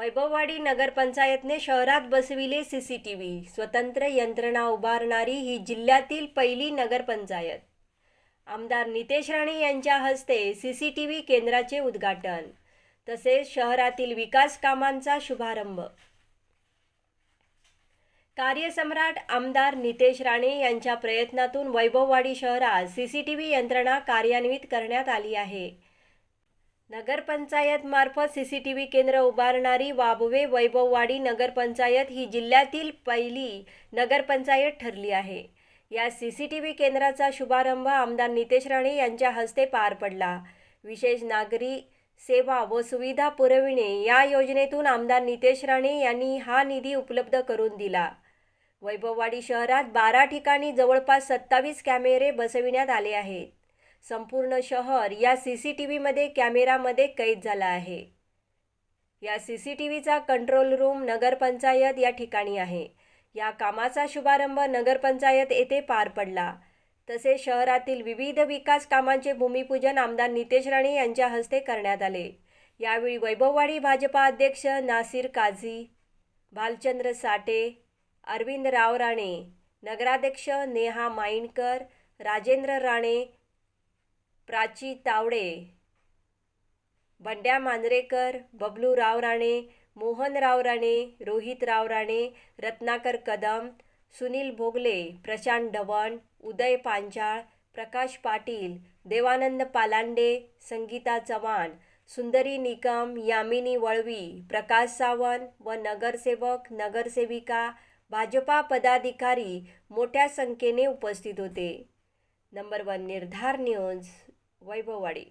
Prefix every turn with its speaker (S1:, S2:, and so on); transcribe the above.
S1: वैभववाडी नगरपंचायतने शहरात बसविले सीसीटीव्ही स्वतंत्र यंत्रणा उभारणारी ही जिल्ह्यातील पहिली नगरपंचायत. आमदार नितेश राणे यांच्या हस्ते सीसीटीव्ही केंद्राचे उद्घाटन. तसेच शहरातील विकास कामांचा शुभारंभ. कार्यसम्राट आमदार नितेश राणे यांच्या प्रयत्नातून वैभववाडी शहरात सीसीटीव्ही यंत्रणा कार्यान्वित करण्यात आली आहे. नगरपंचायत मार्फत व्ही केंद्र उभारणारी वाबवे वैभववाडी नगरपंचायत ही जिल्ह्यातील पहिली नगरपंचायत ठरली आहे. या सी सी टी व्ही केंद्राचा शुभारंभ आमदार नितेश राणे यांच्या हस्ते पार पडला. विशेष नागरी सेवा व सुविधा पुरविणे या योजनेतून आमदार नितेश राणे यांनी हा निधी उपलब्ध करून दिला. वैभववाडी शहरात बारा ठिकाणी जवळपास सत्तावीस कॅमेरे बसविण्यात आले आहेत. संपूर्ण शहर या सी सी टी व्हीमध्ये कॅमेरामध्ये कैद झाला आहे. या सी सी टी व्हीचा कंट्रोल रूम नगरपंचायत या ठिकाणी आहे. या कामाचा शुभारंभ नगरपंचायत येथे पार पडला. तसेच शहरातील विविध विकास कामांचे भूमिपूजन आमदार नितेश राणे यांच्या हस्ते करण्यात आले. यावेळी वैभववाडी भाजपा अध्यक्ष नासिर काझी भालचंद्र साठे अरविंद राव राणे नगराध्यक्ष नेहा माइंडकर राजेंद्र राणे प्राची तावडे बंड्या मांजरेकर बबलू राव राणे मोहन राव राणे रोहित राव राणे रत्नाकर कदम सुनील भोगले प्रशांत ढवण उदय पांचाळ प्रकाश पाटील देवानंद पालांडे संगीता चव्हाण सुंदरी निकम यामिनी वळवी प्रकाश सावंत व नगरसेवक नगरसेविका भाजपा पदाधिकारी मोठ्या संख्येने उपस्थित होते. Number one Nirdhar news. Vaibhavwadi.